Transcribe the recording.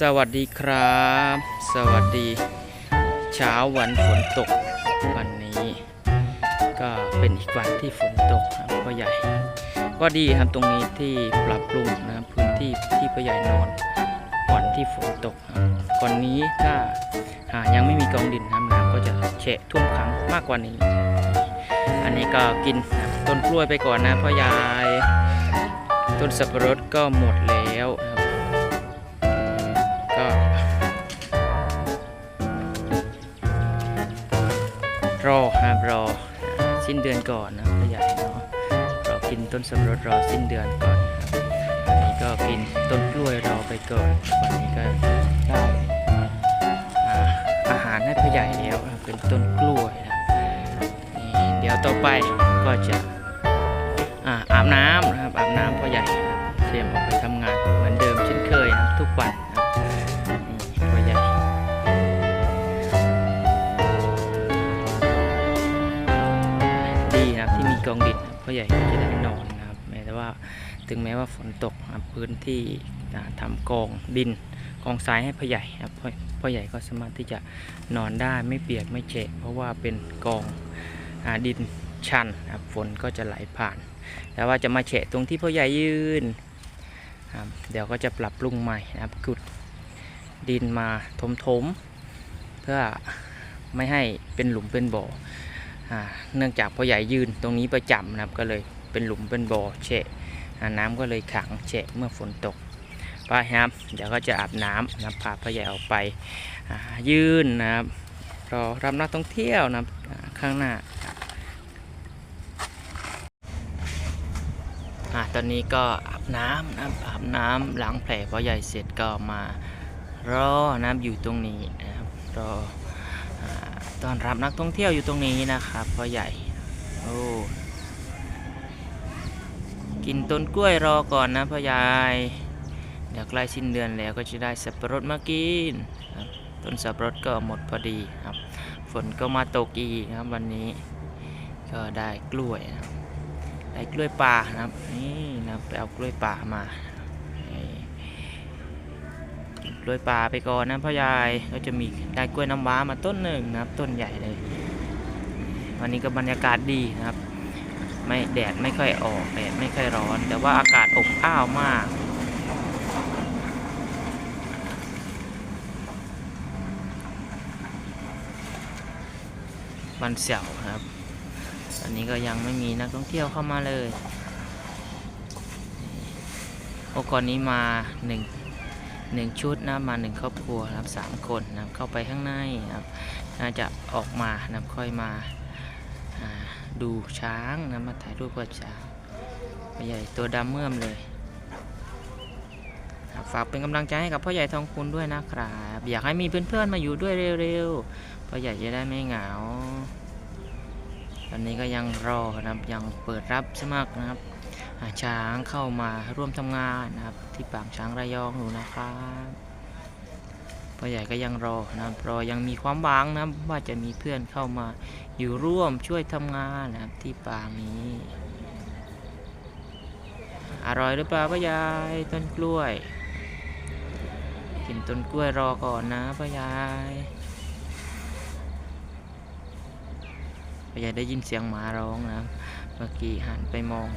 สวัสดีครับ สวัสดีเช้าวันฝนตกวันนี้ ก็เป็นอีกวันที่ฝนตกครับพ่อใหญ่ ก็ดีครับตรงนี้ที่ปรับปรุงนะครับพื้นที่ที่พ่อใหญ่นอนวันที่ฝนตกครับก่อนนี้ถ้าหายังไม่มีกองดินน้ำน้ำก็จะเฉะท่วมขังมากกว่านี้ อันนี้ก็กินต้นกล้วยไปก่อนนะพ่อใหญ่ต้นสับปะรดก็หมดแล้วนะครับ รอครับรอสิ้นเดือนก่อนนะพ่อใหญ่เนาะรอกินต้นสับปะรดรอสิ้นเดือนก่อนครับอันนี้ก็กินต้นกล้วยรอไปก่อน วันนี้ก็ได้อ่าอาหารให้พ่อใหญ่แล้วนะเป็นต้นกล้วยนะนี่เดี๋ยวต่อไปก็จะอ่าอาบน้ำนะครับอาบน้ำพ่อใหญ่เตรียมออกไปทำงาน องดินครับพ่อใหญ่ก็จะได้นอนนะครับแม้แต่ว่าถึงแม้ว่าฝนตกครับพื้นที่อ่าทำกองดินกองทรายให้พ่อใหญ่ครับพ่อใหญ่ก็สามารถที่จะนอนได้ไม่เปียกไม่เจ็เพราะว่าเป็นกองอดินชันครับฝนก็จะไหลผ่าน แต่ว่าจะมาเฉะตรงที่พ่อใหญ่ยืนครับเดี๋ยวก็จะปรับปรุงใหม่นะครับขุดดินมาถมถมๆเพื่อไม่ให้เป็นหลุมเป็นบ่อ เนื่องจากพ่อใหญ่ยืนตรงนี้ประจำนะครับก็เลยเป็นหลุมเป็นบ่อเฉะน้ำก็เลยขังเฉะเมื่อฝนตกไปครับ เดี๋ยวก็จะอาบน้ำนะพาพ่อใหญ่ออกไปยืนนะครับรอรับนักท่องเที่ยวนะครับข้างหน้าตอนนี้ก็อาบน้ำนะอาบน้ำล้างแผลพ่อใหญ่เสร็จก็มารอนะครับอยู่ตรงนี้นะครับรอ ต้อนรับนักท่องเที่ยวอยู่ตรงนี้นะครับพ่อใหญ่ โอ้กินต้นกล้วยรอก่อนนะพ่อใหญ่เดี๋ยวใกล้สิ้นเดือนแล้วก็จะได้สับปะรดมากินต้นสับปะรดก็หมดพอดีครับ ฝนก็มาตกอีกนะครับวันนี้ ก็ได้กล้วยนะได้กล้วยป่านะครับนี่นะไปเอากล้วยป่ามา กินกล้วยป่าไปก่อนนะพ่อใหญ่ก็จะมีได้กล้วยน้ำว้ามาต้นหนึ่งนะครับ ต้นใหญ่เลย วันนี้ก็บรรยากาศดีนะครับ ไม่แดดไม่ค่อยออกแดดไม่ค่อยร้อน แต่ว่าอากาศอบอ้าวมากวันเสาร์ครับอันนี้ก็ยังไม่มีนักท่องเที่ยวเข้ามาเลย โอกอนนี้มาหนึ่ง หนึ่งชุดนะมาหนึ่งครอบครัวนะครับสามคนนะครับเข้าไปข้างในนะครับน่าจะออกมานะครับค่อยมาดูช้างนะมาถ่ายรูปกับช้างพ่ใหญ่ตัวดำเมื่อมเลยครับฝากเป็นกำลังใจให้กับพ่อใหญ่ทองคุณด้วยนะครับอยากให้มีเพื่อนๆมาอยู่ด้วยเร็วๆพ่อใหญ่จะได้ไม่เหงาตอนนี้ก็ยังรอนะครับยังเปิดรับสมัครนะครับ ช้างเข้ามาร่วมทำงานนะครับ ที่ปางช้างระยองอยู่นะครับพ่อใหญ่ก็ยังรอนะครับรอยังมีความหวังนะว่าจะมีเพื่อนเข้ามาอยู่ร่วมช่วยทำงานนะครับที่ปางนี้อร่อยหรือเปล่าพ่อใหญ่ต้นกล้วย กินต้นกล้วยรอก่อนนะพ่อใหญ่พ่อใหญ่ได้ยินเสียงหมาร้องนะเมื่อกี้หันไปมอง